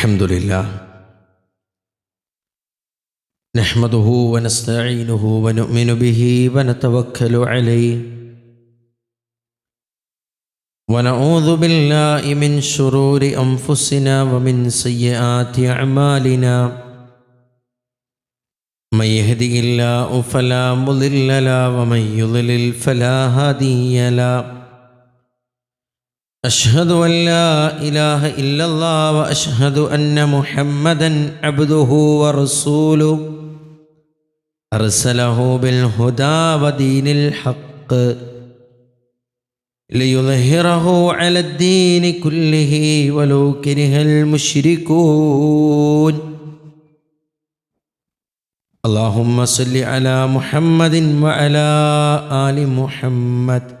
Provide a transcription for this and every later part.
الحمد لله نحمده ونستعينه ونؤمن به ونتوكل عليه ونعوذ بالله من شرور انفسنا ومن سيئات اعمالنا من يهدي الله فلا مضل له ومن يضلل فلا هادي له أشهد أن لا إله إلا الله وأشهد أن محمدا عبده ورسوله. أرسله بالهدى ودين الحق ليظهره على الدين كله ولو كره المشركون. اللهم صل على محمد وعلى آل محمد.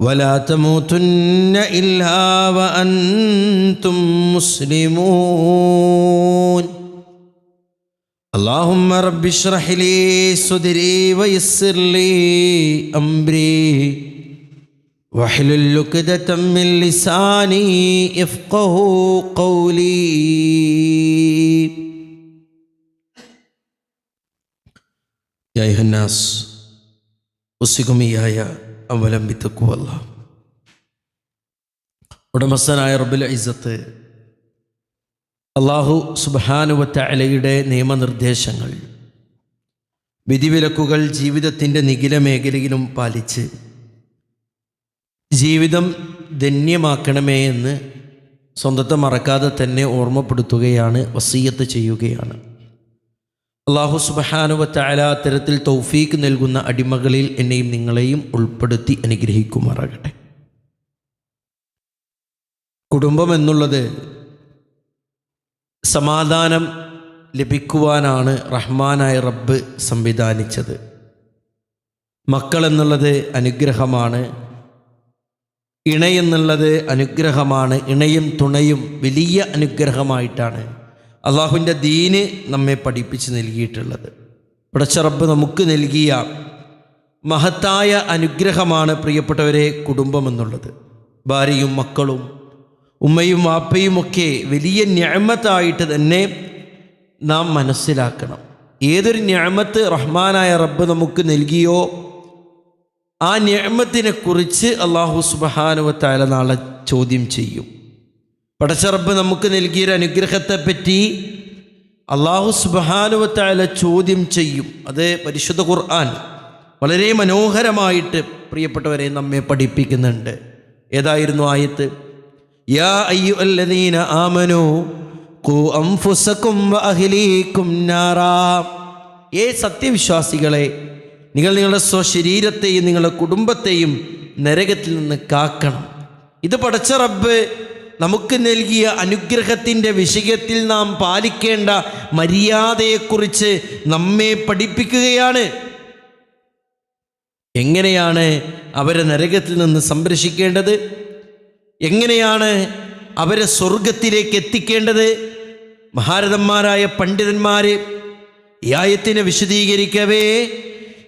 ولا تموتن إلا وأنتم مسلمون. اللهم رب اشرح لي صدري ويسر لي أمري. واحلل عقدة من لساني يفقه قولي. يا أيها الناس أوصيكم إياي. അവലംബിത്തക്കുവല്ല. ഉടമസ്ഥനായ റബ്ബുൽ ഇസത്ത് അള്ളാഹു സുബാനുവത്ത അലയുടെ നിയമനിർദ്ദേശങ്ങൾ വിധിവിലക്കുകൾ ജീവിതത്തിന്റെ നിഖില മേഖലയിലും പാലിച്ച് ജീവിതം ധന്യമാക്കണമേ എന്ന് സ്വന്തത്തെ മറക്കാതെ തന്നെ ഓർമ്മപ്പെടുത്തുകയാണ് വസീയത്ത് ചെയ്യുകയാണ്. അള്ളാഹു സുബഹാനുവത്തായ തരത്തിൽ തൗഫീക്ക് നൽകുന്ന അടിമകളിൽ എന്നെയും നിങ്ങളെയും ഉൾപ്പെടുത്തി അനുഗ്രഹിക്കുമാറാകട്ടെ. കുടുംബം എന്നുള്ളത് സമാധാനം ലഭിക്കുവാനാണ് റഹ്മാനായ റബ്ബ് സംവിധാനിച്ചത്. മക്കൾ എന്നുള്ളത് അനുഗ്രഹമാണ് ഇണയെന്നുള്ളത് അനുഗ്രഹമാണ് ഇണയും തുണയും വലിയ അനുഗ്രഹമായിട്ടാണ് അള്ളാഹുവിന്റെ ദീന് നമ്മെ പഠിപ്പിച്ച് നൽകിയിട്ടുള്ളത്. പടച്ചറബ് നമുക്ക് നൽകിയ മഹത്തായ അനുഗ്രഹമാണ് പ്രിയപ്പെട്ടവരെ കുടുംബമെന്നുള്ളത് ഭാര്യയും മക്കളും ഉമ്മയും വാപ്പയും ഒക്കെ വലിയ ഞാമത്തായിട്ട് തന്നെ നാം മനസ്സിലാക്കണം. ഏതൊരു ഞാമത്ത് റഹ്മാനായ റബ്ബ് നമുക്ക് നൽകിയോ ആ ഞാമത്തിനെക്കുറിച്ച് അള്ളാഹു സുബഹാനുവത്തായ നാളെ ചോദ്യം ചെയ്യും. പടച്ചറബ് നമുക്ക് നൽകിയൊരു അനുഗ്രഹത്തെപ്പറ്റി അള്ളാഹു സുബാനുവത്തായ ചോദ്യം ചെയ്യും. അത് പരിശുദ്ധ ഖുർആൻ വളരെ മനോഹരമായിട്ട് പ്രിയപ്പെട്ടവരെ നമ്മെ പഠിപ്പിക്കുന്നുണ്ട്. ഏതായിരുന്നു ആയത്ത്? യാ അയ്യു അല്ലദീന ആമനോ കു ഏ സത്യവിശ്വാസികളെ നിങ്ങൾ നിങ്ങളുടെ സ്വശരീരത്തെയും നിങ്ങളുടെ കുടുംബത്തെയും നരകത്തിൽ നിന്ന് കാക്കണം. ഇത് പടച്ച റബ്ബ് നമുക്ക് നൽകിയ അനുഗ്രഹത്തിന്റെ വിഷയത്തിൽ നാം പാലിക്കേണ്ട മര്യാദയെക്കുറിച്ച് നമ്മെ പഠിപ്പിക്കുകയാണ്. എങ്ങനെയാണ് അവരെ നരകത്തിൽ നിന്ന് സംരക്ഷിക്കേണ്ടത്? എങ്ങനെയാണ് അവരെ സ്വർഗത്തിലേക്ക് എത്തിക്കേണ്ടത്? മഹാരഥന്മാരായ പണ്ഡിതന്മാർ ഈ ആയത്തിനെ വിശദീകരിക്കവേ.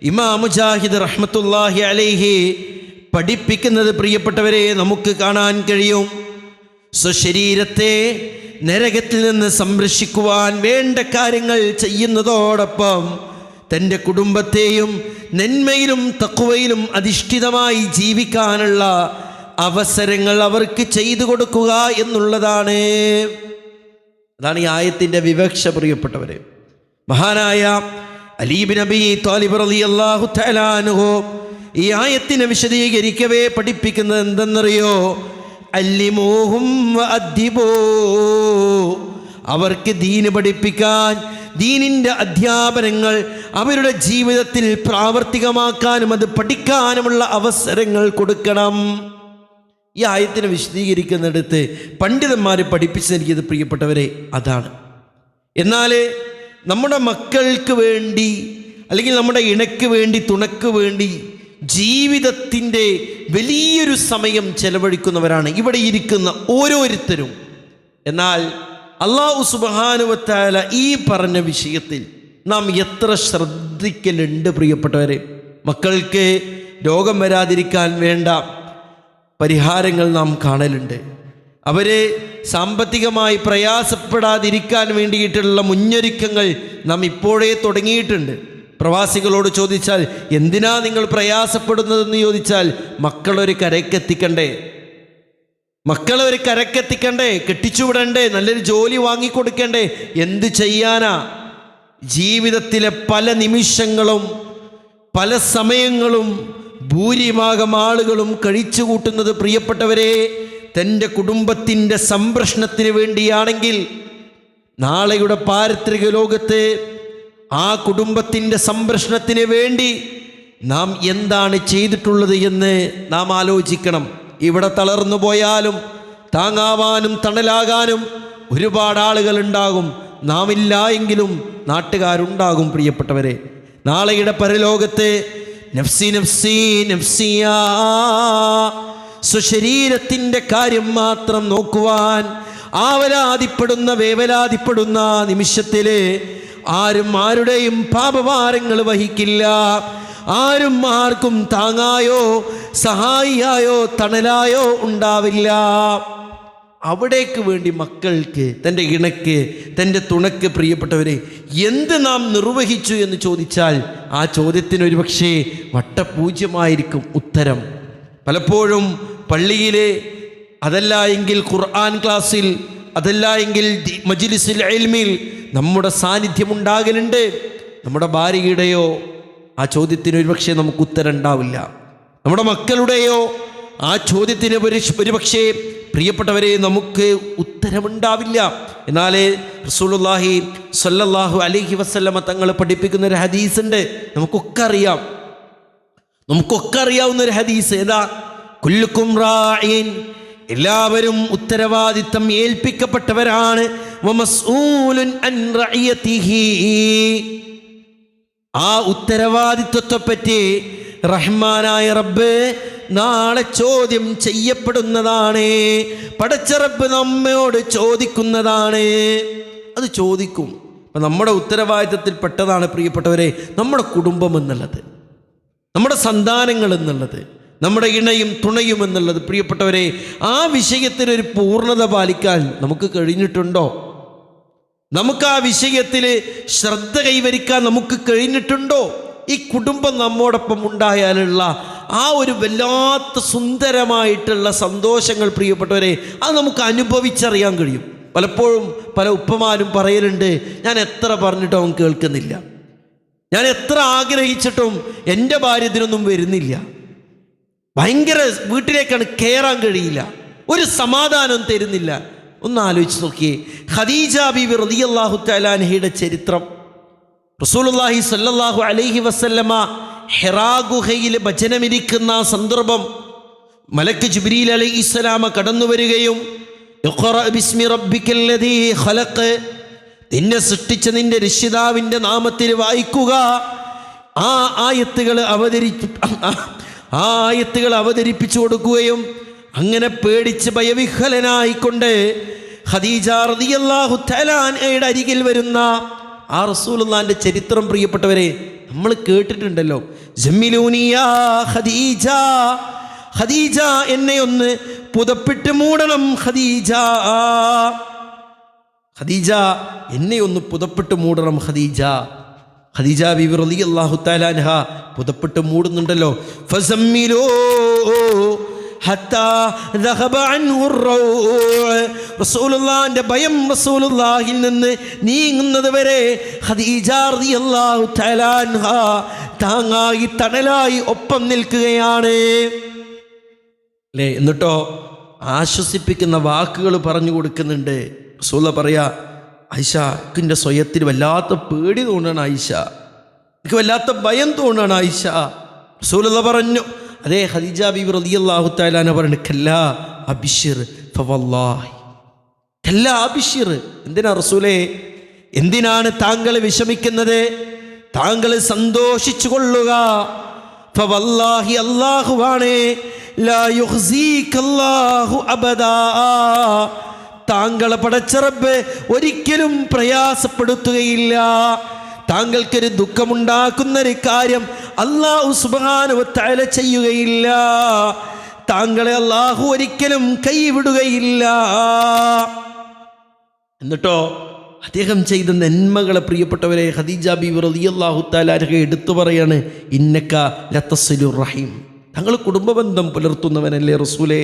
ഇമാം മുജാഹിദ് റഹ്മത്തുല്ലാഹി അലൈഹി പഠിപ്പിക്കുന്നത് പ്രിയപ്പെട്ടവരെ നമുക്ക് കാണാൻ കഴിയും. സ്വശരീരത്തെ നരകത്തിൽ നിന്ന് സംരക്ഷിക്കുവാൻ വേണ്ട കാര്യങ്ങൾ ചെയ്യുന്നതോടൊപ്പം തന്റെ കുടുംബത്തെയും നന്മയിലും തക്കുവയിലും അധിഷ്ഠിതമായി ജീവിക്കാനുള്ള അവസരങ്ങൾ അവർക്ക് ചെയ്തു കൊടുക്കുക എന്നുള്ളതാണ്. അതാണ് ഈ ആയത്തിന്റെ വിവക്ഷ പ്രിയപ്പെട്ടവർ മഹാനായ അലീബ് നബി താലിബ് അലി അള്ളാഹു തലാനുഹോ ഈ ആയത്തിനെ വിശദീകരിക്കവേ പഠിപ്പിക്കുന്നത് എന്തെന്നറിയോ? അല്ലിമോഹും അധ്യപോ അവർക്ക് ദീന് പഠിപ്പിക്കാൻ ദീനിന്റെ അധ്യാപനങ്ങൾ അവരുടെ ജീവിതത്തിൽ പ്രാവർത്തികമാക്കാനും അത് പഠിക്കാനുമുള്ള അവസരങ്ങൾ കൊടുക്കണം. ഈ ആയത്തിനെ വിശദീകരിക്കുന്നിടത്ത് പണ്ഡിതന്മാർ പഠിപ്പിച്ചു നൽകിയത് പ്രിയപ്പെട്ടവരെ അതാണ്. എന്നാൽ നമ്മുടെ മക്കൾക്ക് വേണ്ടി അല്ലെങ്കിൽ നമ്മുടെ ഇണയ്ക്ക് വേണ്ടി തുണക്ക് വേണ്ടി ജീവിതത്തിന്റെ വലിയൊരു സമയം ചെലവഴിക്കുന്നവരാണ് ഇവിടെ ഇരിക്കുന്ന ഓരോരുത്തരും. എന്നാൽ അള്ളാഹു സുബാനുവത്താല ഈ പറഞ്ഞ വിഷയത്തിൽ നാം എത്ര ശ്രദ്ധിക്കലുണ്ട് പ്രിയപ്പെട്ടവരെ? മക്കൾക്ക് രോഗം വരാതിരിക്കാൻ വേണ്ട പരിഹാരങ്ങൾ നാം കാണലുണ്ട്. അവരെ സാമ്പത്തികമായി പ്രയാസപ്പെടാതിരിക്കാൻ വേണ്ടിയിട്ടുള്ള മുന്നൊരുക്കങ്ങൾ നാം ഇപ്പോഴേ തുടങ്ങിയിട്ടുണ്ട്. പ്രവാസികളോട് ചോദിച്ചാൽ എന്തിനാ നിങ്ങൾ പ്രയാസപ്പെടുന്നതെന്ന് ചോദിച്ചാൽ മക്കളൊരു കരയ്ക്കെത്തിക്കണ്ടേ? മക്കളെ ഒരു കരക്കെത്തിക്കണ്ടേ കെട്ടിച്ചുവിടണ്ടേ? നല്ലൊരു ജോലി വാങ്ങിക്കൊടുക്കണ്ടേ? എന്ത് ചെയ്യാനാ? ജീവിതത്തിലെ പല നിമിഷങ്ങളും പല സമയങ്ങളും ഭൂരിഭാഗം ആളുകളും കഴിച്ചു കൂട്ടുന്നത് പ്രിയപ്പെട്ടവരെ തന്റെ കുടുംബത്തിന്റെ സംരക്ഷണത്തിന് വേണ്ടിയാണെങ്കിൽ നാളെയുടെ പാരിത്രിക ലോകത്ത് ആ കുടുംബത്തിന്റെ സംരക്ഷണത്തിന് വേണ്ടി നാം എന്താണ് ചെയ്തിട്ടുള്ളത് എന്ന് നാം ആലോചിക്കണം. ഇവിടെ തളർന്നു പോയാലും താങ്ങാവാനും തണലാകാനും ഒരുപാട് ആളുകൾ ഉണ്ടാകും നാം ഇല്ല എങ്കിലും നാട്ടുകാരുണ്ടാകും പ്രിയപ്പെട്ടവരെ. നാളെയുടെ പരലോകത്തെ നഫ്സി നഫ്സി നഫ്സിയാ. സ്വശരീരത്തിന്റെ കാര്യം മാത്രം നോക്കുവാൻ ആവലാതിപ്പെടുന്ന വേവലാതിപ്പെടുന്ന നിമിഷത്തിൽ ആരും ആരുടെയും പാപഭാരങ്ങൾ വഹിക്കില്ല. ആരും ആർക്കും താങ്ങായോ സഹായിയായോ തണലായോ ഉണ്ടാവില്ല. അവിടേക്ക് വേണ്ടി മക്കൾക്ക് തന്റെ ഇണക്ക് തന്റെ തുണക്ക് പ്രിയപ്പെട്ടവരെ എന്ത് നാം നിർവഹിച്ചു എന്ന് ചോദിച്ചാൽ ആ ചോദ്യത്തിന് ഒരു പക്ഷേ വട്ടപൂജ്യമായിരിക്കും ഉത്തരം. പലപ്പോഴും പള്ളിയിലെ അതല്ല എങ്കിൽ ഖുർആൻ ക്ലാസ്സിൽ അതല്ല എങ്കിൽ മജിലിസിൽ എൽമിൽ നമ്മുടെ സാന്നിധ്യം ഉണ്ടാകലുണ്ട് നമ്മുടെ ഭാര്യയുടെയോ ആ ചോദ്യത്തിന് ഒരുപക്ഷെ നമുക്ക് ഉത്തരം ഉണ്ടാവില്ല. നമ്മുടെ മക്കളുടെയോ ആ ചോദ്യത്തിന് ഒരു ഒരുപക്ഷെ പ്രിയപ്പെട്ടവരെ നമുക്ക് ഉത്തരമുണ്ടാവില്ല. എന്നാലേ റസൂലുള്ളാഹി സ്വല്ലല്ലാഹു അലഹി വസല്ലമ തങ്ങൾ പഠിപ്പിക്കുന്ന ഒരു ഹദീസ് ഉണ്ട് നമുക്കൊക്കെ അറിയാം. നമുക്കൊക്കെ അറിയാവുന്ന ഒരു ഹദീസ് ഏതാ? കുല്ലുക്കും എല്ലാവരും ഉത്തരവാദിത്തം ഏൽപ്പിക്കപ്പെട്ടവരാണ്. ആ ഉത്തരവാദിത്വത്തെപ്പറ്റി റഹ്മാനായ റബ്ബ് നാളെ ചോദ്യം ചെയ്യപ്പെടുന്നതാണ്. പടച്ച റബ്ബ് നമ്മയോട് ചോദിക്കുന്നതാണ്. അത് ചോദിക്കും. അപ്പം നമ്മുടെ ഉത്തരവാദിത്തത്തിൽ പെട്ടതാണ് പ്രിയപ്പെട്ടവരെ നമ്മുടെ കുടുംബം എന്നുള്ളത് നമ്മുടെ സന്താനങ്ങൾ എന്നുള്ളത്. നമ്മുടെ ഇണയും തുണയും എന്നുള്ളത്. പ്രിയപ്പെട്ടവരെ ആ വിഷയത്തിനൊരു പൂർണത പാലിക്കാൻ നമുക്ക് കഴിഞ്ഞിട്ടുണ്ടോ? നമുക്ക് ആ വിഷയത്തിൽ ശ്രദ്ധ കൈവരിക്കാൻ നമുക്ക് കഴിഞ്ഞിട്ടുണ്ടോ? ഈ കുടുംബം നമ്മോടൊപ്പം ഉണ്ടായാലുള്ള ആ ഒരു വല്ലാത്ത സുന്ദരമായിട്ടുള്ള സന്തോഷങ്ങൾ പ്രിയപ്പെട്ടവരെ അത് നമുക്ക് അനുഭവിച്ചറിയാൻ കഴിയും. പലപ്പോഴും പല ഉപ്പമാരും പറയലുണ്ട് ഞാൻ എത്ര പറഞ്ഞിട്ടും അവൻ കേൾക്കുന്നില്ല. ഞാൻ എത്ര ആഗ്രഹിച്ചിട്ടും എന്റെ ഭാര്യ ഇതിനൊന്നും വരുന്നില്ല. ഭയങ്കര വീട്ടിലേക്കാണ് കയറാൻ കഴിയില്ല. ഒരു സമാധാനം തരുന്നില്ല. ഒന്ന് ആലോചിച്ച് നോക്കിയേ. ഖദീജ റതി റളിയല്ലാഹു തലാൻഹയുടെ ചരിത്രം. റസൂലുള്ളാഹി സ്വല്ലല്ലാഹു അലൈഹി വസല്ലമ ഹെറാ ഗുഹയിൽ ഭജനമിരിക്കുന്ന സന്ദർഭം മലക്ക് ജിബ്രീൽ അലൈഹി സ്വലാമ കടന്നു വരികയും "ഇഖ്റ ബിസ്മി റബ്ബിക്കല്ലദീ ഖലഖ് നിന്നെ സൃഷ്ടിച്ച നിന്റെ രക്ഷിതാവിന്റെ നാമത്തിൽ വായിക്കുക. ആ ആയത്തുകൾ അവതരിച്ചു ആ ആയത്തുകൾ അവതരിപ്പിച്ചു കൊടുക്കുകയും അങ്ങനെ പേടിച്ച് ഭയവിഹ്വലനായിക്കൊണ്ട് ഖദീജ റളിയല്ലാഹു അരികിൽ വരുന്ന ആ റസൂലുള്ളാന്റെ ചരിത്രം പ്രിയപ്പെട്ടവരെ നമ്മൾ കേട്ടിട്ടുണ്ടല്ലോ. ജമ്മിലൂനിയാ ഖദീജ ഖദീജ എന്നെ ഒന്ന് പുതപ്പിട്ട് മൂടണം ഖദീജ. ഖദീജ എന്നെ ഒന്ന് പുതപ്പിട്ട് മൂടണം ഖദീജ. ഖദീജ ബിബി റളിയല്ലാഹു അള്ളാഹു അൻഹ പുതപ്പെട്ട് മൂടുന്നുണ്ടല്ലോ. ഫസമ്മിലോ റസൂലുള്ളാഹിന്റെ ഭയം റസൂലുള്ളാഹിൽ നിന്ന് നീങ്ങുന്നത് വരെ തആല അൻഹ താങ്ങായി തണലായി ഒപ്പം നിൽക്കുകയാണ്. അല്ലേ എന്നിട്ടോ ആശ്വസിപ്പിക്കുന്ന വാക്കുകൾ പറഞ്ഞു കൊടുക്കുന്നുണ്ട്. റസൂല പറയാ ഐഷ എനിക്കിന്റെ സ്വയത്തിൽ വല്ലാത്ത പേടി തോന്നുകയാണ് ഐഷ എനിക്ക് വല്ലാത്ത ഭയം തോന്നുകയാണ് ഐഷ റസൂല പറഞ്ഞു അതേ ഖദീജ ബീബി റളിയല്ലാഹു താലാന പറഞ്ഞു കല്ലാ അബിഷിർ ഫവല്ലാഹി. കല്ലാ അബിഷിർ എന്തിനാ റസൂലേ? എന്തിനാണ് താങ്കൾ വിഷമിക്കുന്നത്? താങ്കൾ സന്തോഷിച്ചു കൊള്ളുക ഫവല്ലാഹി അല്ലാഹുവാണേ ലാ യുഖ്സീകല്ലാഹു അബദാ. താങ്കളെ പടച്ചറബ് ഒരിക്കലും പ്രയാസപ്പെടുത്തുകയില്ല. താങ്കൾക്കൊരു ദുഃഖമുണ്ടാക്കുന്ന ഒരു കാര്യം അള്ളാഹു സുബാനുവത്തായ ചെയ്യുകയില്ല. താങ്കളെ അള്ളാഹു ഒരിക്കലും കൈവിടുകയില്ല. എന്നിട്ടോ അദ്ദേഹം ചെയ്ത നന്മകളെ പ്രിയപ്പെട്ടവരെ ഖദീജ ബി റളിയല്ലാഹു തആലാഹ എടുത്തു പറയാണ് ഇന്നക്ക ലത്തസലു റഹീം. തങ്ങൾ കുടുംബബന്ധം പുലർത്തുന്നവനല്ലേ റസൂലെ.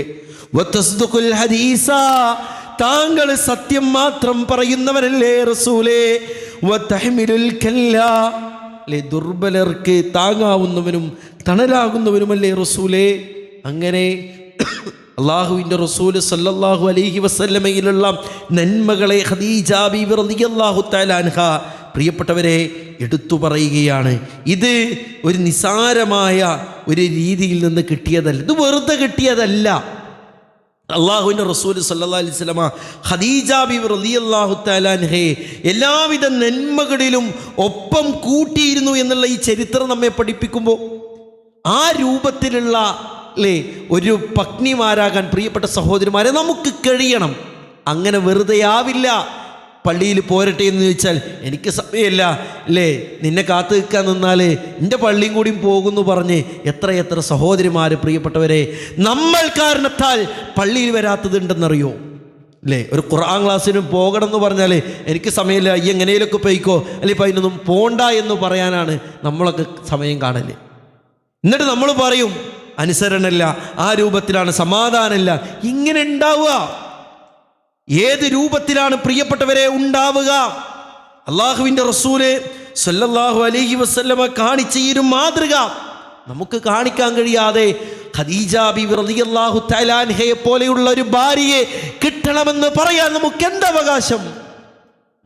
താങ്കൾ സത്യം മാത്രം പറയുന്നവരല്ലേ റസൂലേ? അല്ലേ ദുർബലർക്ക് താങ്ങാവുന്നവനും തണലാകുന്നവനുമല്ലേ റസൂലേ? അങ്ങനെ അള്ളാഹുവിന്റെ റസൂൽ സല്ലല്ലാഹു അലൈഹി വസല്ലമയിലുള്ള നന്മകളെ ഖദീജ ബീബി റളിയല്ലാഹു പ്രിയപ്പെട്ടവരെ എടുത്തു പറയുകയാണ്. ഇത് ഒരു നിസാരമായ ഒരു രീതിയിൽ നിന്ന് കിട്ടിയതല്ല. ഇത് വെറുതെ കിട്ടിയതല്ല. അള്ളാഹുവിന്റെ റസൂൽ സല്ലാ അലൈഹി സ്വലമ ഖദീജ ബി റലി അള്ളാഹു അൻഹയെ എല്ലാവിധ നന്മകളിലും ഒപ്പം കൂട്ടിയിരുന്നു എന്നുള്ള ഈ ചരിത്രം നമ്മെ പഠിപ്പിക്കുമ്പോൾ ആ രൂപത്തിലുള്ള അല്ലേ ഒരു പത്നിമാരാകാൻ പ്രിയപ്പെട്ട സഹോദരിമാരെ നമുക്ക് കഴിയണം. അങ്ങനെ വെറുതെ ആവില്ല പള്ളിയിൽ പോരട്ടെ എന്ന് ചോദിച്ചാൽ എനിക്ക് സമയമില്ല. അല്ലേ? നിന്നെ കാത്തു നിൽക്കാൻ നിന്നാൽ എന്റെ പള്ളിയും കൂടിയും പോകുന്നു പറഞ്ഞ് എത്ര എത്ര സഹോദരിമാർ പ്രിയപ്പെട്ടവരെ നമ്മൾ കാരണത്താൽ പള്ളിയിൽ വരാത്തതുണ്ടെന്നറിയോ? അല്ലേ? ഒരു ഖുർആൻ ക്ലാസ്സിനും പോകണം എന്ന് പറഞ്ഞാൽ എനിക്ക് സമയമില്ല. ഈ എങ്ങനെയൊക്കെ പോയിക്കോ? അല്ലെ ഇപ്പം അതിനൊന്നും പോണ്ട എന്ന് പറയാനാണ് നമ്മളൊക്കെ സമയം കാണൽ. എന്നിട്ട് നമ്മൾ പറയും അനുസരണല്ല. ആ രൂപത്തിലാണ് സമാധാനമില്ല. ഇങ്ങനെ ഉണ്ടാവുക. ഏത് രൂപത്തിലാണ് പ്രിയപ്പെട്ടവരെ ഉണ്ടാവുക? അള്ളാഹുവിന്റെ റസൂൽ സല്ലല്ലാഹു അലൈഹി വസല്ലമ കാണിച്ച ഈ ഒരു മാതൃക നമുക്ക് കാണിക്കാൻ കഴിയാതെ ഖദീജ ബി റളിയല്ലാഹു തആലാൻഹയെ പോലെയുള്ള ഒരു ഭാര്യയെ കിട്ടണമെന്ന് പറയാൻ നമുക്ക് എന്തവകാശം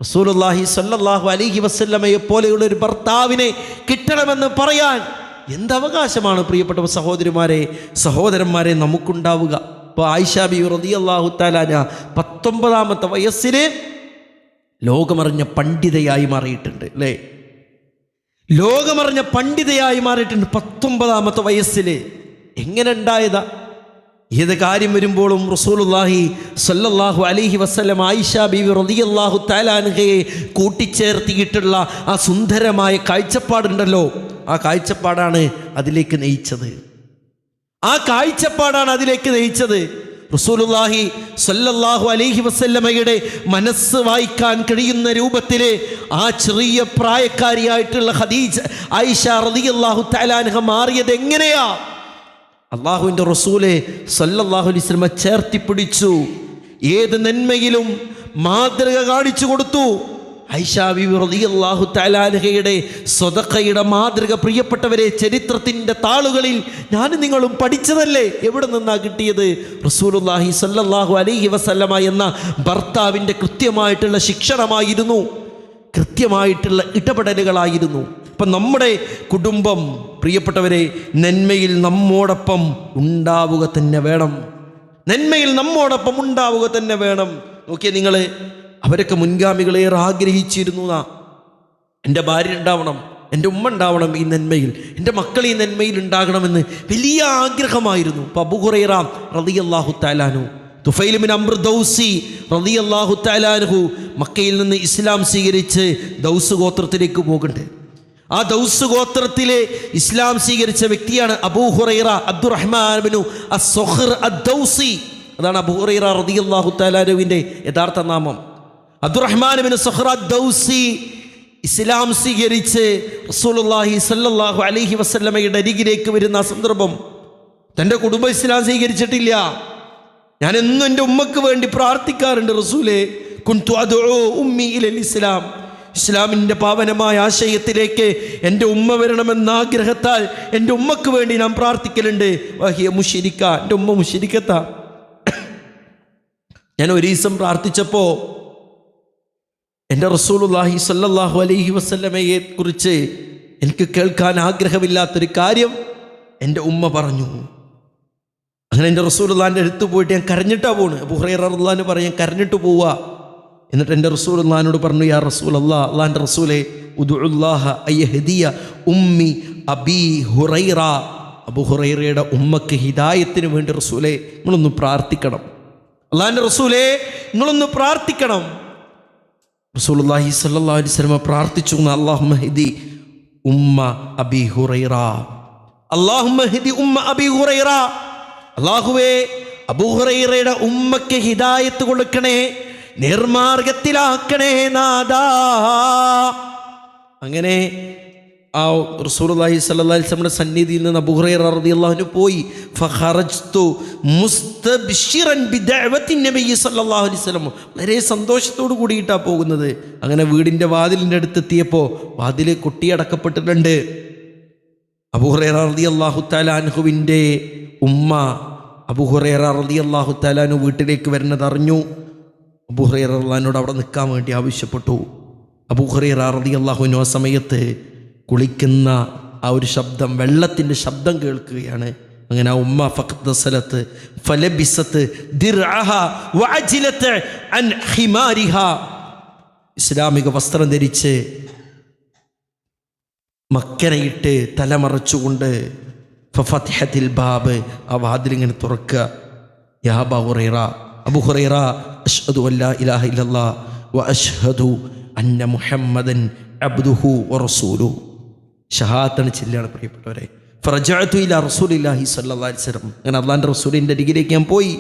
റസൂലുള്ളാഹി സല്ലല്ലാഹു അലൈഹി വസല്ലമയെ പോലെയുള്ള ഒരു ഭർത്താവിനെ കിട്ടണമെന്ന് പറയാൻ എന്തവകാശമാണ് പ്രിയപ്പെട്ട സഹോദരിമാരെ സഹോദരന്മാരെ നമുക്കുണ്ടാവുക? ഇപ്പോൾ ആയിഷാബി ബി അള്ളാഹു താലാന പത്തൊമ്പതാമത്തെ വയസ്സിൽ ലോകമറിഞ്ഞ പണ്ഡിതയായി മാറിയിട്ടുണ്ട് അല്ലേ? ലോകമറിഞ്ഞ പണ്ഡിതയായി മാറിയിട്ടുണ്ട് പത്തൊമ്പതാമത്തെ വയസ്സിൽ എങ്ങനെ ഉണ്ടായതാ? ഏത് കാര്യം വരുമ്പോഴും റസൂലുള്ളാഹി സല്ലല്ലാഹു അലൈഹി വസല്ലം ആയിഷ ബീവി അള്ളാഹു താലാൻഹയെ കൂട്ടിച്ചേർത്തിയിട്ടുള്ള ആ സുന്ദരമായ കാഴ്ചപ്പാടുണ്ടല്ലോ. ആ കാഴ്ചപ്പാടാണ് അതിലേക്ക് നയിച്ചത്. ആ കാഴ്ചപ്പാടാണ് അതിലേക്ക് നയിച്ചത്. റസൂലുള്ളാഹി സല്ലല്ലാഹു അലൈഹി വസല്ലമയുടെ മനസ്സ് വായിക്കാൻ കഴിയുന്ന രൂപത്തിൽ ആ ചെറിയ പ്രായക്കാരിയായിട്ടുള്ള ഖദീജ ആയിഷ റളിയല്ലാഹു തആലാൻഹ മാറിയത് എങ്ങനെയാ? അള്ളാഹുവിന്റെ റസൂലെ സല്ലല്ലാഹു അലൈഹി വസല്ലമ ചേർത്തിപ്പിടിച്ചു. ഏത് നന്മയിലും മാതൃക കാണിച്ചു കൊടുത്തു. ഐഷാ ബിബി റളിയല്ലാഹു സ്വതക്കയുടെ മാതൃക പ്രിയപ്പെട്ടവരെ ചരിത്രത്തിന്റെ താളുകളിൽ ഞാൻ നിങ്ങളും പഠിച്ചതല്ലേ? എവിടെ നിന്നാണ് കിട്ടിയത്? റസൂലുള്ളാഹി സല്ലല്ലാഹു അലൈഹി വസല്ലമ എന്ന ഭർത്താവിന്റെ കൃത്യമായിട്ടുള്ള ശിക്ഷണമായിരുന്നു. കൃത്യമായിട്ടുള്ള ഇടപെടലുകളായിരുന്നു. അപ്പം നമ്മുടെ കുടുംബം പ്രിയപ്പെട്ടവരെ നന്മയിൽ നമ്മോടൊപ്പം ഉണ്ടാവുക തന്നെ വേണം. നന്മയിൽ നമ്മോടൊപ്പം ഉണ്ടാവുക തന്നെ വേണം. നോക്കിയേ നിങ്ങൾ അവരൊക്കെ മുൻഗാമികളേറെ ആഗ്രഹിച്ചിരുന്നു എന്റെ ഭാര്യ ഉണ്ടാവണം എന്റെ ഉമ്മ ഉണ്ടാവണം ഈ നന്മയിൽ എന്റെ മക്കൾ ഈ നന്മയിൽ ഉണ്ടാകണമെന്ന് വലിയ ആഗ്രഹമായിരുന്നു. ഇപ്പം റതി അള്ളാഹു താലാനു തുഫൈലിമിൻ അംർ ദൗസി റളിയല്ലാഹു താലാനുഹു മക്കയിൽ നിന്ന് ഇസ്ലാം സ്വീകരിച്ച് ദൗസ് ഗോത്രത്തിലേക്ക് പോകുന്നുണ്ട്. ആ ദൗസ് ഗോത്രത്തിലെ ഇസ്ലാം സ്വീകരിച്ച വ്യക്തിയാണ് അബൂ ഹുറൈറ അബ്ദുറഹ്മാൻ ബിനു അസ്സൊഹർ അദ്ദൗസി. അതാണ് അബൂ ഹുറൈറ അള്ളാഹു താലാനുവിന്റെ യഥാർത്ഥ നാമം. അബ്ദുറഹ്മാൻ ബിൻ സഹ്റാദ് ദൗസി ഇസ്ലാം സ്വീകരിച്ച് റസൂലുള്ളാഹി സല്ലല്ലാഹു അലൈഹി വസല്ലമയുടെ അരികിലേക്ക് വരുന്ന സന്ദർഭം തന്റെ കുടുംബം ഇസ്ലാം സ്വീകരിച്ചിട്ടില്ല. ഞാൻ എന്നും എന്റെ ഉമ്മക്ക് വേണ്ടി പ്രാർത്ഥിക്കാറുണ്ട് റസൂലെ കുൻതു അദ്ഉ ഉമ്മി ഇലൽ ഇസ്ലാം. ഇസ്ലാമിന്റെ പാവനമായ ആശയത്തിലേക്ക് എന്റെ ഉമ്മ വരണമെന്ന ആഗ്രഹത്താൽ എന്റെ ഉമ്മക്ക് വേണ്ടി ഞാൻ പ്രാർത്ഥിക്കലുണ്ട്. വഹിയ മുഷിരിക്ക എന്റെ ഉമ്മ മുഷിരിക്കത്ത ഞാൻ ഒരു ദിവസം പ്രാർത്ഥിച്ചപ്പോൾ എന്റെ റസൂലുള്ളാഹി സല്ലാഹു അലൈഹി വസ്ലമയെ കുറിച്ച് എനിക്ക് കേൾക്കാൻ ആഗ്രഹമില്ലാത്തൊരു കാര്യം എന്റെ ഉമ്മ പറഞ്ഞു. അങ്ങനെ എന്റെ റസൂലുല്ലാന്റെ അടുത്ത് പോയിട്ട് ഞാൻ കരഞ്ഞിട്ടാ പോണ്. ബുഹറൈറുല്ലാന്ന് പറയാൻ കരഞ്ഞിട്ട് പോവുക എന്നിട്ട് എന്റെ റസൂലുള്ളാനോട് പറഞ്ഞു യാ റസൂൽ അല്ലാ അള്ളാന്റെ റസൂലെ ഉദുല്ലാഹ അയ്യഹദിയ ഉമ്മി അബി ഹുറൈറ. അബു ഹുറൈറയുടെ ഉമ്മക്ക് ഹിദായത്തിന് വേണ്ടി റസൂലെ നിങ്ങളൊന്ന് പ്രാർത്ഥിക്കണം. അള്ളാന്റെ റസൂലെ നിങ്ങളൊന്ന് പ്രാർത്ഥിക്കണം. റസൂലുള്ളാഹി സ്വല്ലല്ലാഹു അലൈഹി വസല്ലം പ്രാർത്ഥിച്ചു അല്ലാഹുമ്മ ഹിദി ഉമ്മ അബി ഹുറൈറ. അല്ലാഹുമ്മ ഹിദി ഉമ്മ അബി ഹുറൈറ. അല്ലാഹുവേ അബൂ ഹുറൈറയുടെ ഉമ്മക്ക് ഹിദായത്ത് കൊടുക്കണേ നിർമാർഗത്തിലാക്കണേ നാദാ. അങ്ങനെ ആ അലൈഹി വസല്ലമയുടെ സന്നിധിയിൽ നിന്ന് അബൂ ഹുറൈറ റളിയല്ലാഹു അൻഹു പോയി. വളരെ സന്തോഷത്തോട് കൂടിയിട്ടാണ് പോകുന്നത്. അങ്ങനെ വീടിന്റെ വാതിലിന്റെ അടുത്തെത്തിയപ്പോൾ വാതിൽ കൊട്ടിയടക്കപ്പെട്ടിട്ടുണ്ട് അബുഹുറൈ റതി അള്ളാഹു താലാൻഹുവിന്റെ ഉമ്മ അബുഹുറൈ റതി അള്ളാഹു താലാനു വീട്ടിലേക്ക് വരുന്നത് അറിഞ്ഞു. അബൂഹുറേറ അള്ളഹാനോട് അവിടെ നിൽക്കാൻ വേണ്ടി ആവശ്യപ്പെട്ടു. അബൂഹുറേറ റതി ആ സമയത്ത് കുളിക്കുന്ന ആ ഒരു ശബ്ദം വെള്ളത്തിന്റെ ശബ്ദം കേൾക്കുകയാണ്. അങ്ങനെ ആ ഉമ്മ ഫഖത്ത് സ്ഥലത്ത് ഫലബിസത്ത് ഇസ്ലാമിക വസ്ത്രം ധരിച്ച് മക്കനയിട്ട് തലമറച്ചുകൊണ്ട് ഫഫത്തിഹത്തിൽ ബാബ് ആ വാതിലിങ്ങനെ തുറക്കുക. യാ ഹുറൈറ അബു ഹുറൈറ അഷ്ഹദു അല്ലാ ഇലാഹ ഇല്ലല്ലാ വ അഷ്ഹദു അന്ന മുഹമ്മദൻ അബ്ദുഹു റസൂലു. ഷഹാത്താണ് ചെല്ലുകയാണ് പ്രിയപ്പെട്ടവരെ. ഫറജഅതു ഇലാ റസൂലില്ലാഹി സ്വല്ലല്ലാഹി അലൈഹി വസല്ലം. അങ്ങനെ അള്ളാന്റെ റസൂലിന്റെ അരികിലേക്ക് ഞാൻ പോയി.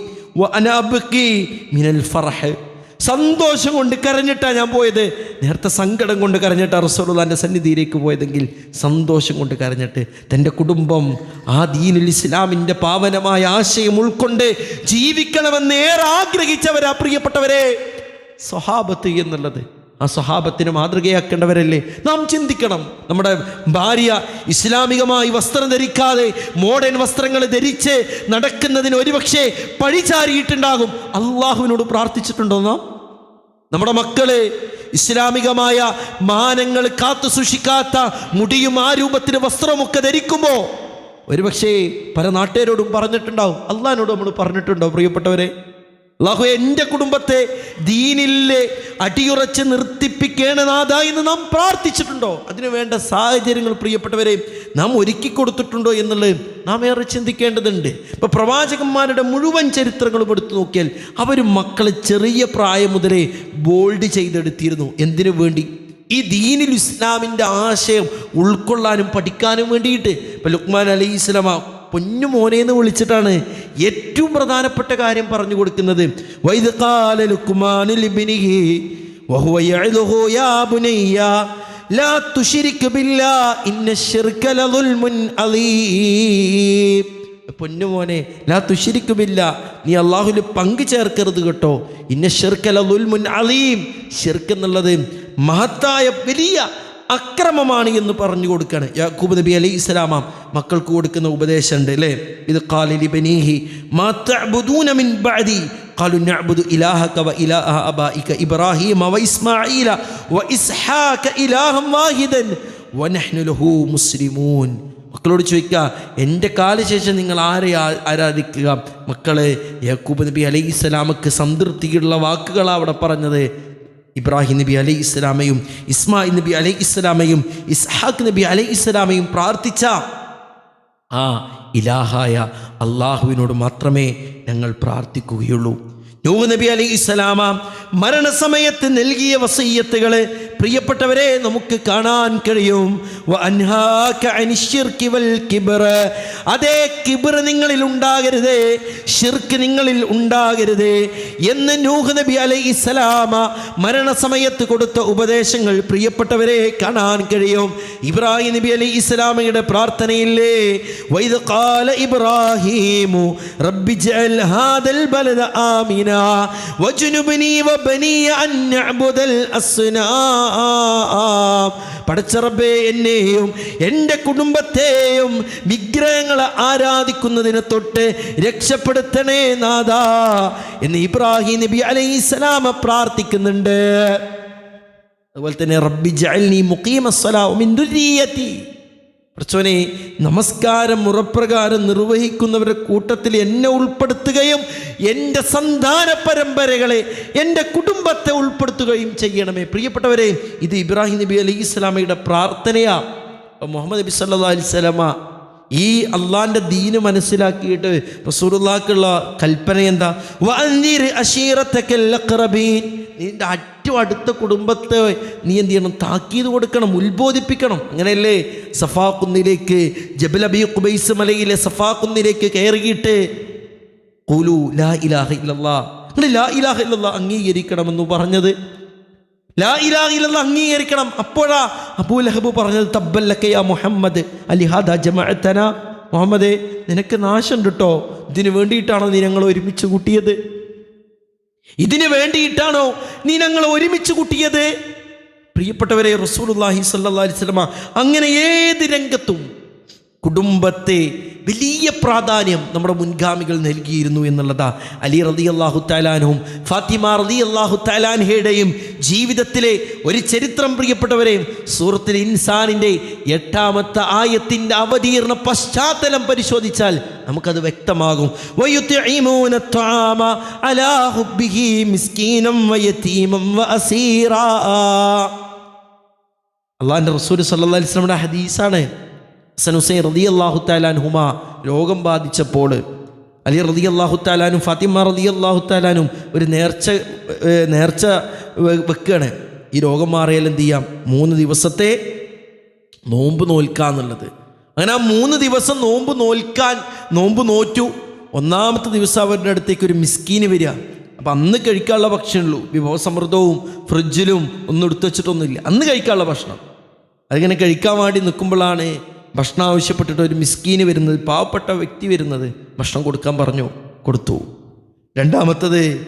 മിനൽ ഫറഹ്. സന്തോഷം കൊണ്ട് കരഞ്ഞിട്ടാണ് ഞാൻ പോയത്. നേരത്തെ സങ്കടം കൊണ്ട് കരഞ്ഞിട്ട് റസൂലുള്ളാന്റെ സന്നിധിയിലേക്ക് പോയതെങ്കിൽ സന്തോഷം കൊണ്ട് കരഞ്ഞിട്ട് തന്റെ കുടുംബം ആ ദീനുൽ ഇസ്ലാമിന്റെ പാവനമായ ആശയം ഉൾക്കൊണ്ട് ജീവിക്കണമെന്ന് ഏറെ ആഗ്രഹിച്ചവരാ പ്രിയപ്പെട്ടവരെ. സ്വഹാബത്ത് എന്നുള്ളത് ആ സ്വഹാബത്തിന് മാതൃകയാക്കേണ്ടവരല്ലേ? നാം ചിന്തിക്കണം. നമ്മുടെ ഭാര്യ ഇസ്ലാമികമായി വസ്ത്രം ധരിക്കാതെ മോഡേൺ വസ്ത്രങ്ങൾ ധരിച്ച് നടക്കുന്നതിന് ഒരുപക്ഷെ പഴിചാരിയിട്ടുണ്ടാകും. അള്ളാഹുവിനോട് പ്രാർത്ഥിച്ചിട്ടുണ്ടോ നാം? നമ്മുടെ മക്കളെ ഇസ്ലാമികമായ മാനങ്ങൾ കാത്തു സൂക്ഷിക്കാത്ത മുടിയും ആ രൂപത്തിന് വസ്ത്രമൊക്കെ ധരിക്കുമ്പോൾ ഒരുപക്ഷേ പല നാട്ടുകാരോടും പറഞ്ഞിട്ടുണ്ടാവും. അള്ളഹാനോട് നമ്മൾ പറഞ്ഞിട്ടുണ്ടോ പ്രിയപ്പെട്ടവരെ? അള്ളാഹു എന്റെ കുടുംബത്തെ ദീനിലെ അടിയുറച്ച് നിർത്തിപ്പിക്കേണ്ടനാഥ എന്ന് നാം പ്രാർത്ഥിച്ചിട്ടുണ്ടോ? അതിനു വേണ്ട സാഹചര്യങ്ങൾ പ്രിയപ്പെട്ടവരെ നാം ഒരുക്കി കൊടുത്തിട്ടുണ്ടോ എന്നുള്ളത് നാം ഏറെ ചിന്തിക്കേണ്ടതുണ്ട്. ഇപ്പോൾ പ്രവാചകന്മാരുടെ മുഴുവൻ ചരിത്രങ്ങളും എടുത്തു നോക്കിയാൽ അവർ മക്കളെ ചെറിയ പ്രായം മുതലേ ബോൾഡ് ചെയ്തെടുത്തിരുന്നു. എന്തിനു വേണ്ടി? ഈ ദീനിൽ ഇസ്ലാമിന്റെ ആശയം ഉൾക്കൊള്ളാനും പഠിക്കാനും വേണ്ടിയിട്ട്. ഇപ്പം ലുക്മാൻ അലി ഇസ്ലാമ പൊന്നു എന്ന് വിളിച്ചിട്ടാണ് ഏറ്റവും പ്രധാനപ്പെട്ട കാര്യം പറഞ്ഞു കൊടുക്കുന്നത്. ബുനയ്യ ലാ തുശ്രിക് ബില്ലാ ഇന്ന ശിർക ലദുൽമുൻ അലീം പൊന്നു മോനെ ലാ തുശ്രിക്കുമില്ല നീ അള്ളാഹുൽ പങ്കു ചേർക്കരുത് കേട്ടോ. ഇന്ന ഷിർക്കല ലുൽമുൻ അലീം ഷിർക്ക് എന്നുള്ളത് മഹത്തായ വലിയ അക്രമമാണ് എന്ന് പറഞ്ഞു കൊടുക്കുകയാണ് യാക്കൂബ് നബി അലൈഹി ഇസ്ലാമാം മക്കൾക്ക് കൊടുക്കുന്ന ഉപദേശമുണ്ട് അല്ലേ ഇത് കാലിലി ബനീഹി മാ തഅ്ബുദൂന മിൻ ബഅദി قالوا نعبد إلهك وإله آبائك إبراهيم وإسماعيل وإسحاق إلها واحدا ونحن له مسلمون മക്കളോട് ചോദിക്കുക എൻ്റെ കാലശേഷം നിങ്ങൾ ആരെ ആ- ആരാധിക്കുക മക്കളെ യാക്കൂബ് നബി അലൈഹി സ്വലാമക്ക് സംതൃപ്തിയുള്ള വാക്കുകളാണ് അവിടെ പറഞ്ഞത് ഇബ്രാഹിം നബി അലൈഹി ഇസ്ലാമയും ഇസ്മായിൽ നബി അലൈഹി ഇസ്ലാമയും ഇസ്ഹാഖ് നബി അലൈഹി ഇസ്ലാമയും പ്രാർത്ഥിച്ച ആ ഇലാഹായ അള്ളാഹുവിനോട് മാത്രമേ ഞങ്ങൾ പ്രാർത്ഥിക്കുകയുള്ളൂ. നൂഹ് നബി അലി ഇസ്ലാമ മരണസമയത്ത് നൽകിയ വസയ്യത്തുകൾ പ്രിയപ്പെട്ടവരെ നമുക്ക് കാണാൻ കഴിയും. അതേ കിബർ നിങ്ങളിൽ ഉണ്ടാകരുത് ഷിർക്ക് നിങ്ങളിൽ ഉണ്ടാകരുത് എന്ന് നൂഹ് നബി അലൈഹി ഇസ്ലാമ മരണസമയത്ത് കൊടുത്ത ഉപദേശങ്ങൾ പ്രിയപ്പെട്ടവരെ കാണാൻ കഴിയും. ഇബ്രാഹിം നബി അലൈഹി ഇസ്ലാമയുടെ പ്രാർത്ഥനയില്ലേ വൈദ ഖാല ഇബ്രാഹിമു റബ്ബി ജഅൽ ഹാദൽ ബലദ ആമിന വജുനുബനി വബനി അൻ നഅബുദൽ അസ്നാം. പടച്ച റബ്ബേ എന്നെയും എന്റെ കുടുംബത്തെയും വിഗ്രഹങ്ങളെ ആരാധിക്കുന്നതിനെ തൊട്ട് രക്ഷപ്പെടുത്തണേ നാദ എന്ന് ഇബ്രാഹിം നബി അലൈഹി സ്വലാമ പ്രാർത്ഥിക്കുന്നുണ്ട്. അതുപോലെ തന്നെ റബ്ബി ജഅൽനി മിൻ ദുർരിയതി പ്രച്ചോനെ നമസ്കാരം മുറപ്രകാരം നിർവഹിക്കുന്നവരുടെ കൂട്ടത്തിൽ എന്നെ ഉൾപ്പെടുത്തുകയും എന്റെ സന്താന പരമ്പരകളെ എന്റെ കുടുംബത്തെ ഉൾപ്പെടുത്തുകയും ചെയ്യണമേ. പ്രിയപ്പെട്ടവരെ ഇത് ഇബ്രാഹിം നബി അലൈഹി ഇസ്ലാമയുടെ പ്രാർത്ഥനയാണ് മുഹമ്മദ് നബി സല്ലാ അലൈഹി സ്വലമ ഈ അള്ളാന്റെ ദീന് മനസ്സിലാക്കിയിട്ട് റസൂറുള്ളാക്കുള്ള കൽപ്പന എന്താ അഖ്റബീൻ. ഏറ്റവും അടുത്ത കുടുംബത്തെ നീ എന്ത് ചെയ്യണം? താക്കീത് കൊടുക്കണം ഉത്ബോധിപ്പിക്കണം. അങ്ങനെയല്ലേ? സഫാ കുന്നിലേക്ക് ജബൽ അബി ഖുബൈസ് മലയിലെ സഫാ കുന്നിലേക്ക് കയറിയിട്ട് ഖുലു ലാ ഇലാഹ ഇല്ലല്ലാ. നിങ്ങൾ ലാ ഇലാഹ ഇല്ലല്ലാ അംഗീകരിക്കണമെന്ന് പറഞ്ഞത്. ലാ ഇലാഹ ഇല്ലല്ലാ അംഗീകരിക്കണം. അപ്പോഴാ അബൂ ലഹബ് പറഞ്ഞത് തബ്ബല്ലക്കയാ മുഹമ്മദ് അലിഹാദ ജമഅത്തന. മുഹമ്മദേ നിനക്ക് നാശം കേട്ടോ ഇതിനു വേണ്ടിയിട്ടാണോ നീ ഞങ്ങൾ ഒരുമിച്ച് കൂട്ടിയത്? ഇതിന് വേണ്ടിയിട്ടാണോ നീ ഞങ്ങൾ ഒരുമിച്ച് കൂട്ടിയത്? പ്രിയപ്പെട്ടവരെ റസൂലുള്ളാഹി സ്വല്ലല്ലാഹി സല്ലാ അലിസ്ലമ അങ്ങനെ ഏത് രംഗത്തും കുടുംബത്തെ വലിയ പ്രാധാന്യം നമ്മുടെ മുൻഗാമികൾ നൽകിയിരുന്നു എന്നുള്ളതാ. അലി റതി അള്ളാഹു താലാനുവും ഫാത്തിമ റതി അള്ളാഹു താലാൻഹയുടെയും ജീവിതത്തിലെ ഒരു ചരിത്രം പ്രിയപ്പെട്ടവരെ സൂറത്തിൽ ഇൻസാനിന്റെ എട്ടാമത്തെ ആയത്തിന്റെ അവതീർണ പശ്ചാത്തലം പരിശോധിച്ചാൽ നമുക്കത് വ്യക്തമാകും. അള്ളാഹിന്റെ റസൂൽ സല്ലാ ഹദീസാണ്. ഹസൻ ഹുസൈൻ റതി അള്ളാഹു താലാൻഹുമ രോഗം ബാധിച്ചപ്പോൾ അലി റതി അള്ളാഹു താലാനും ഫാത്തിമ റതി അള്ളാഹു താലാനും ഒരു നേർച്ച നേർച്ച വെക്കുകയാണ് ഈ രോഗം മാറിയാൽ എന്ത് ചെയ്യാം? മൂന്ന് ദിവസത്തെ നോമ്പ് നോൽക്കാന്നുള്ളത് അങ്ങനെ ആ മൂന്ന് ദിവസം നോമ്പ് നോൽക്കാൻ നോമ്പ് നോറ്റു. ഒന്നാമത്തെ ദിവസം അവരുടെ അടുത്തേക്ക് ഒരു മിസ്കീന് വരിക. അപ്പം അന്ന് കഴിക്കാനുള്ള ഭക്ഷണമുള്ളൂ. വിഭവസമൃദ്ധവും ഫ്രിഡ്ജിലും ഒന്നും എടുത്തു വെച്ചിട്ടൊന്നുമില്ല. അന്ന് കഴിക്കാനുള്ള ഭക്ഷണം. അതിങ്ങനെ കഴിക്കാൻ വേണ്ടി നിൽക്കുമ്പോഴാണ് ഭക്ഷണം ആവശ്യപ്പെട്ടിട്ട് ഒരു മിസ്കീന് വരുന്നത് പാവപ്പെട്ട വ്യക്തി വരുന്നത് ഭക്ഷണം കൊടുക്കാൻ പറഞ്ഞു കൊടുത്തു. രണ്ടാമത്തത്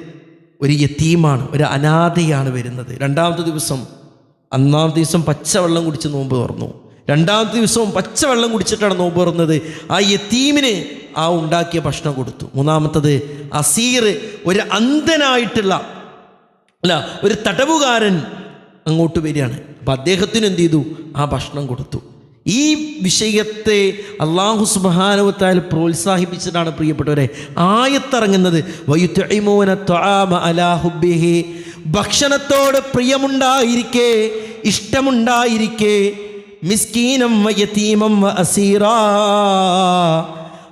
ഒരു യത്തീമാണ് ഒരു അനാഥയാണ് വരുന്നത്. രണ്ടാമത്തെ ദിവസം അന്നാമത്തെ ദിവസം പച്ചവെള്ളം കുടിച്ച് നോമ്പ് തുറന്നു. രണ്ടാമത്തെ ദിവസവും പച്ചവെള്ളം കുടിച്ചിട്ടാണ് നോമ്പ് തുറന്നത്. ആ യത്തീമിന് ആ ഉണ്ടാക്കിയ ഭക്ഷണം കൊടുത്തു. മൂന്നാമത്തത് അസീർ ഒരു അന്ധനായിട്ടുള്ള അല്ല ഒരു തടവുകാരൻ അങ്ങോട്ട് വരികയാണ്. അപ്പം അദ്ദേഹത്തിന് എന്ത് ചെയ്തു? ആ ഭക്ഷണം കൊടുത്തു. ഈ വിഷയത്തെ അള്ളാഹു സുബാനുവത്താൽ പ്രോത്സാഹിപ്പിച്ചിട്ടാണ് പ്രിയപ്പെട്ടവരെ. ആയത്തിറങ്ങുന്നത്. ഭക്ഷണത്തോട് പ്രിയമുണ്ടായിരിക്കെ ഇഷ്ടമുണ്ടായിരിക്കെ. മിസ്കീനം വയതീമം വ അസീറാ.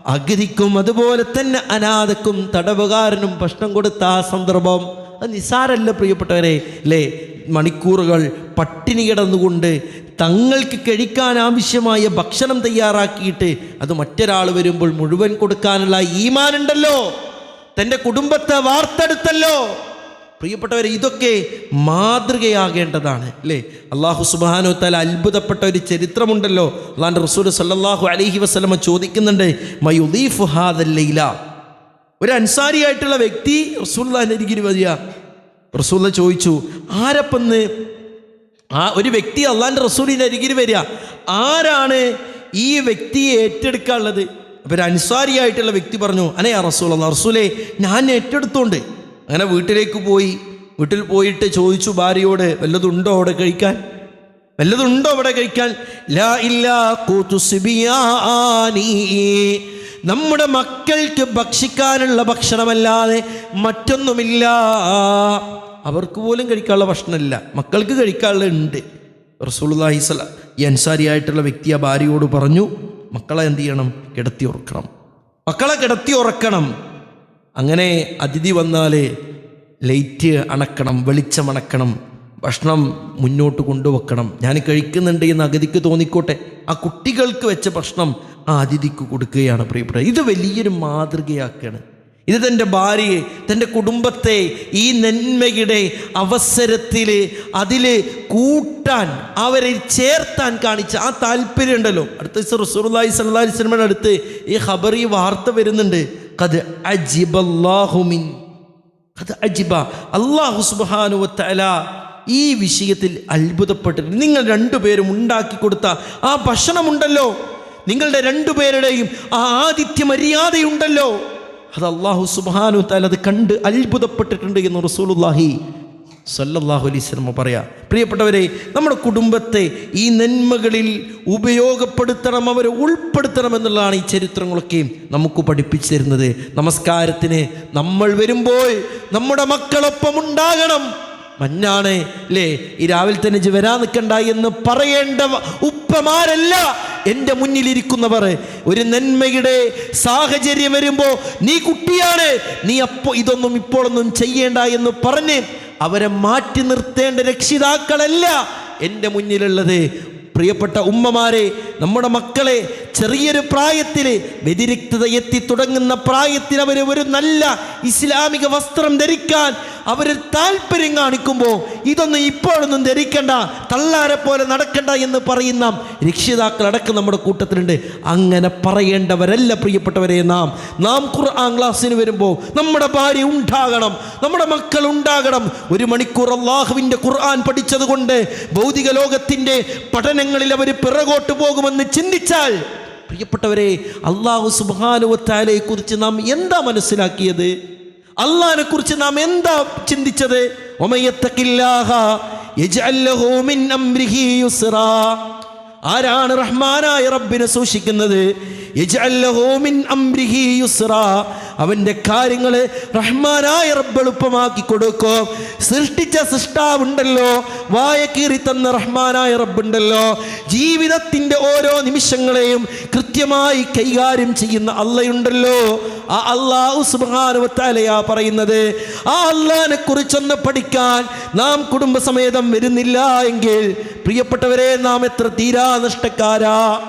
അഗതിക്കും അതുപോലെ തന്നെ അനാഥക്കും തടവുകാരനും ഭക്ഷണം കൊടുത്ത ആ സന്ദർഭം. അത് നിസാരല്ല പ്രിയപ്പെട്ടവരെ അല്ലേ മണിക്കൂറുകൾ പട്ടിണി കിടന്നുകൊണ്ട് തങ്ങൾക്ക് കഴിക്കാൻ ആവശ്യമായ ഭക്ഷണം തയ്യാറാക്കിയിട്ട് അത് മറ്റൊരാൾ വരുമ്പോൾ മുഴുവൻ കൊടുക്കാനുള്ള ഈമാനുണ്ടല്ലോ. തന്റെ കുടുംബത്തെ വാർത്തെടുത്തല്ലോ. പ്രിയപ്പെട്ടവർ ഇതൊക്കെ മാതൃകയാകേണ്ടതാണ് അല്ലേ? അള്ളാഹു സുബാനോ തല അത്ഭുതപ്പെട്ട ഒരു ചരിത്രമുണ്ടല്ലോ. അള്ളാന്റെ റസൂൽ സല്ലാഹു അലഹി വസ്ലമ ചോദിക്കുന്നുണ്ട് മയുദീഫ് ഹാദല്ലയില ഒരു അൻസാരിയായിട്ടുള്ള വ്യക്തി റസൂല്ലാന്റെ അരികിൽ വരിക റസൂല്ല ചോദിച്ചു ആരപ്പെന്ന്? ആ ഒരു വ്യക്തി അള്ളാന്റെ റസൂലിന്റെ അരികിൽ വരിക. ആരാണ് ഈ വ്യക്തിയെ ഏറ്റെടുക്കാനുള്ളത്? അപ്പോൾ ഒരു അനുസാരിയായിട്ടുള്ള വ്യക്തി പറഞ്ഞു അനേ ആ റസൂൽ അല്ല റസൂലേ ഞാൻ ഏറ്റെടുത്തോണ്ട്. അങ്ങനെ വീട്ടിലേക്ക് പോയി. വീട്ടിൽ പോയിട്ട് ചോദിച്ചു ഭാര്യയോട് വല്ലതുണ്ടോ അവിടെ കഴിക്കാൻ? വല്ലതുണ്ടോ അവിടെ കഴിക്കാൻ? ലാ ഇല്ലാ കൂത്തു സിബിയാനീ. നമ്മുടെ മക്കൾക്ക് ഭക്ഷിക്കാനുള്ള ഭക്ഷണമല്ലാതെ മറ്റൊന്നുമില്ല. അവർക്ക് പോലും കഴിക്കാനുള്ള ഭക്ഷണമില്ല. മക്കൾക്ക് കഴിക്കാനുള്ള ഉണ്ട്. സ്വല ഈ അൻസാരിയായിട്ടുള്ള വ്യക്തി ആ ഭാര്യയോട് പറഞ്ഞു മക്കളെ എന്ത് ചെയ്യണം? കിടത്തി ഉറക്കണം. മക്കളെ കിടത്തി ഉറക്കണം. അങ്ങനെ അതിഥി വന്നാൽ ലൈറ്റ് അണക്കണം വെളിച്ചം അണക്കണം ഭക്ഷണം മുന്നോട്ട് കൊണ്ടുവെക്കണം. ഞാൻ കഴിക്കുന്നുണ്ട് എന്ന് അഗതിക്ക് തോന്നിക്കോട്ടെ. ആ കുട്ടികൾക്ക് വെച്ച ഭക്ഷണം ആ അതിഥിക്ക് കൊടുക്കുകയാണ് പ്രിയപ്പെട്ടത് ഇത് വലിയൊരു മാതൃകയാക്കുകയാണ്. ഇത് തന്റെ ഭാര്യയെ തന്റെ കുടുംബത്തെ ഈ നന്മയുടെ അവസരത്തിൽ അതിൽ കൂട്ടാൻ അവരെ ചേർത്താൻ കാണിച്ച ആ താല്പര്യം ഉണ്ടല്ലോ. അടുത്ത റസൂർലായി സല്ലാഹി സ്വലമയുടെ അടുത്ത് ഈ ഖബർ ഈ വാർത്ത വരുന്നുണ്ട്. കത് അജിബല്ലാഹുമിൻ കത് അജിബ. അള്ളാഹു സുബാനുവത്തല ഈ വിഷയത്തിൽ അത്ഭുതപ്പെട്ടിട്ടുണ്ട്. നിങ്ങൾ രണ്ടുപേരും ഉണ്ടാക്കി കൊടുത്ത ആ ഭക്ഷണമുണ്ടല്ലോ. നിങ്ങളുടെ രണ്ടുപേരുടെയും ആ ആദിത്യ മര്യാദയുണ്ടല്ലോ. അത് അള്ളാഹു സുബാനു താൽ അത് കണ്ട് അത്ഭുതപ്പെട്ടിട്ടുണ്ട് എന്ന് റസൂലുല്ലാഹി സല്ലല്ലാഹു അലൈഹി സ്വലമ പറയാ. പ്രിയപ്പെട്ടവരെ നമ്മുടെ കുടുംബത്തെ ഈ നന്മകളിൽ ഉപയോഗപ്പെടുത്തണം അവരെ ഉൾപ്പെടുത്തണം എന്നുള്ളതാണ് ഈ ചരിത്രങ്ങളൊക്കെയും നമുക്ക് പഠിപ്പിച്ചു തരുന്നത്. നമസ്കാരത്തിന് നമ്മൾ വരുമ്പോൾ നമ്മുടെ മക്കളൊപ്പം ഉണ്ടാകണം. മഞ്ഞാണ് അല്ലേ ഈ രാവിലെ തന്നെ വരാൻ നിൽക്കണ്ട എന്ന് പറയേണ്ട ഉപ്പമാരല്ല എന്റെ മുന്നിലിരിക്കുന്നവർ. ഒരു നന്മയുടെ സാഹചര്യം വരുമ്പോൾ നീ കുട്ടിയാണ് നീ അപ്പോൾ ഇതൊന്നും ഇപ്പോഴൊന്നും ചെയ്യേണ്ട എന്ന് പറഞ്ഞ് അവരെ മാറ്റി നിർത്തേണ്ട രക്ഷിതാക്കളല്ല എന്റെ മുന്നിലുള്ളത്. പ്രിയപ്പെട്ട ഉമ്മമാരെ നമ്മുടെ മക്കളെ ചെറിയൊരു പ്രായത്തിൽ വ്യതിരിക്തത എത്തി തുടങ്ങുന്ന പ്രായത്തിൽ അവർ ഒരു നല്ല ഇസ്ലാമിക വസ്ത്രം ധരിക്കാൻ അവർ താല്പര്യം കാണിക്കുമ്പോൾ ഇതൊന്നും ഇപ്പോഴൊന്നും ധരിക്കണ്ട തള്ളാരെ പോലെ നടക്കണ്ട എന്ന് പറയുന്ന രക്ഷിതാക്കളടക്കം നമ്മുടെ കൂട്ടത്തിലുണ്ട്. അങ്ങനെ പറയേണ്ടവരല്ല പ്രിയപ്പെട്ടവരെ നാം. നാം ഖുർആൻ ക്ലാസ്സിന് വരുമ്പോൾ നമ്മുടെ ഭാര്യ ഉണ്ടാകണം നമ്മുടെ മക്കൾ ഉണ്ടാകണം. ഒരു മണിക്കൂർ അള്ളാഹുവിന്റെ ഖുർആൻ പഠിച്ചതുകൊണ്ട് ഭൗതിക ലോകത്തിന്റെ പഠനങ്ങളിൽ അവർ പിറകോട്ട് പോകുമെന്ന് ചിന്തിച്ചാൽ പ്രിയപ്പെട്ടവരെ അള്ളാഹു സുബാനുവത്താലയെക്കുറിച്ച് നാം എന്താ മനസ്സിലാക്കിയത്? അള്ളാഹിനെ കുറിച്ച് നാം എന്താ ചിന്തിച്ചത്? ആരാണ് റഹ്മാനായ റബ്ബിനെ സൂക്ഷിക്കുന്നത്? അവന്റെ കാര്യങ്ങൾ റഹ്മാനായ റബ്ബ് എളുപ്പമാക്കി കൊടുക്കും. സൃഷ്ടിച്ച സൃഷ്ടാവുണ്ടല്ലോ വായ കീറി തന്ന റഹ്മാനായ റബ്ബുണ്ടല്ലോ. ജീവിതത്തിന്റെ ഓരോ നിമിഷങ്ങളെയും കൃത്യമായി കൈകാര്യം ചെയ്യുന്ന അള്ളയുണ്ടല്ലോ. ആ അള്ളാഹു സുബാനുവത്താലയാ പറയുന്നത് ആ അള്ളാഹിനെ കുറിച്ചൊന്ന് പഠിക്കാൻ നാം കുടുംബസമേതം വരുന്നില്ല എങ്കിൽ പ്രിയപ്പെട്ടവരെ നാം എത്ര തീരാ നഷ്ടക്കാരാ.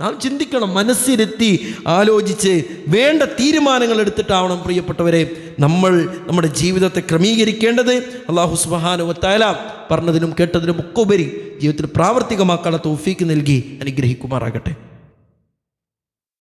നാം ചിന്തിക്കണം മനസ്സിരുത്തി ആലോചിച്ച് വേണ്ട തീരുമാനങ്ങൾ എടുത്തിട്ടാവണം പ്രിയപ്പെട്ടവരെ. നമ്മൾ നമ്മുടെ ജീവിതത്തെ ക്രമീകരിക്കേണ്ടത് അള്ളാഹു സുബാനുവത്തായ പറഞ്ഞതിനും കേട്ടതിനും ഒക്കെ ഉപരി ജീവിതത്തിൽ പ്രാവർത്തികമാക്കാനുള്ള തോഫീക്ക് നൽകി അനുഗ്രഹിക്കുമാറാകട്ടെ.